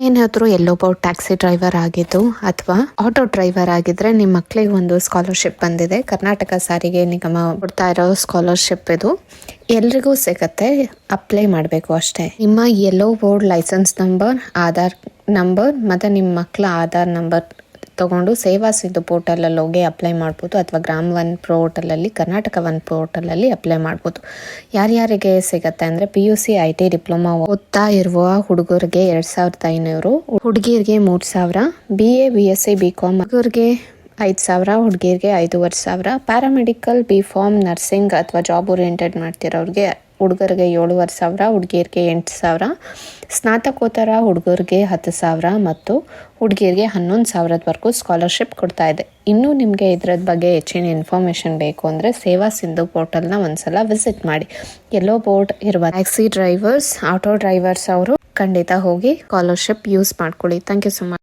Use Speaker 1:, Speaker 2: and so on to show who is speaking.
Speaker 1: ಏನಾದರೂ ಎಲ್ಲೊಬ್ಬ taxi driver ಆಗಿದ್ದು ಅಥವಾ ಆಟೋ ಡ್ರೈವರ್ ಆಗಿದ್ರೆ ನಿಮ್ಮ ಮಕ್ಕಳಿಗೆ ಒಂದು ಸ್ಕಾಲರ್ಶಿಪ್ ಬಂದಿದೆ. ಕರ್ನಾಟಕ ಸಾರಿಗೆ ನಿಗಮ ಕೊಡ್ತಾ ಇರೋ ಸ್ಕಾಲರ್ಶಿಪ್ ಇದು. ಎಲ್ರಿಗೂ ಸಿಗತ್ತೆ ಅಪ್ಲೈ ಮಾಡಬೇಕು ಅಷ್ಟೇ. ನಿಮ್ಮ yellow board license number Aadhaar number ಮತ್ತು ನಿಮ್ಮ ಮಕ್ಕಳ ಆಧಾರ್ ನಂಬರ್ ತಗೊಂಡು ಸೇವಾ ಸಿಂಧು ಪೋರ್ಟಲಲ್ಲಿ ಹೋಗಿ ಅಪ್ಲೈ ಮಾಡ್ಬೋದು ಅಥವಾ ಗ್ರಾಮ್ ಒನ್ ಪೋರ್ಟಲಲ್ಲಿ, ಕರ್ನಾಟಕ ಒನ್ ಪೋರ್ಟಲಲ್ಲಿ ಅಪ್ಲೈ ಮಾಡ್ಬೋದು. ಯಾರ್ಯಾರಿಗೆ ಸಿಗತ್ತೆ ಅಂದರೆ P U C, I T, diploma ಓದ್ತಾ ಇರುವ ಹುಡುಗರಿಗೆ ಎರಡು ಸಾವಿರದ ಐನೂರು ಹುಡುಗಿಯರಿಗೆ ಮೂರು ಸಾವಿರ B A B S C B com ಹುಡುಗರಿಗೆ ಐದು ಸಾವಿರ ಹುಡುಗಿಯರಿಗೆ ಐದೂವರೆ ಸಾವಿರ. ಪ್ಯಾರಾಮೆಡಿಕಲ್ ಬಿ ಫಾರ್ಮ್ ನರ್ಸಿಂಗ್ ಅಥವಾ ಜಾಬ್ ಓರಿಯೆಂಟೆಡ್ ಮಾಡ್ತಿರೋರಿಗೆ ಹುಡುಗರಿಗೆ ಏಳುವರೆ ಸಾವಿರ ಹುಡುಗಿಯರಿಗೆ ಎಂಟು ಸಾವಿರ, ಸ್ನಾತಕೋತ್ತರ ಹುಡುಗರಿಗೆ ಹತ್ತು ಸಾವಿರ ಮತ್ತು ಹುಡುಗಿಯರಿಗೆ ಹನ್ನೊಂದು ಸಾವಿರದವರೆಗೂ ಸ್ಕಾಲರ್ಶಿಪ್ ಕೊಡ್ತಾ ಇದೆ. ಇನ್ನೂ ನಿಮಗೆ ಇದರದ ಬಗ್ಗೆ ಹೆಚ್ಚಿನ ಇನ್ಫಾರ್ಮೇಷನ್ ಬೇಕು ಅಂದರೆ ಸೇವಾ ಸಿಂಧು ಪೋರ್ಟಲ್ನ ಒಂದ್ಸಲ ವಿಸಿಟ್ ಮಾಡಿ. ಎಲ್ಲೋ ಬೋರ್ಡ್ ಇರುವ ಟ್ಯಾಕ್ಸಿ ಡ್ರೈವರ್ಸ್ ಆಟೋ ಡ್ರೈವರ್ಸ್ ಅವರು ಖಂಡಿತ ಹೋಗಿ ಸ್ಕಾಲರ್ಶಿಪ್ ಯೂಸ್ ಮಾಡ್ಕೊಳ್ಳಿ. Thank you so much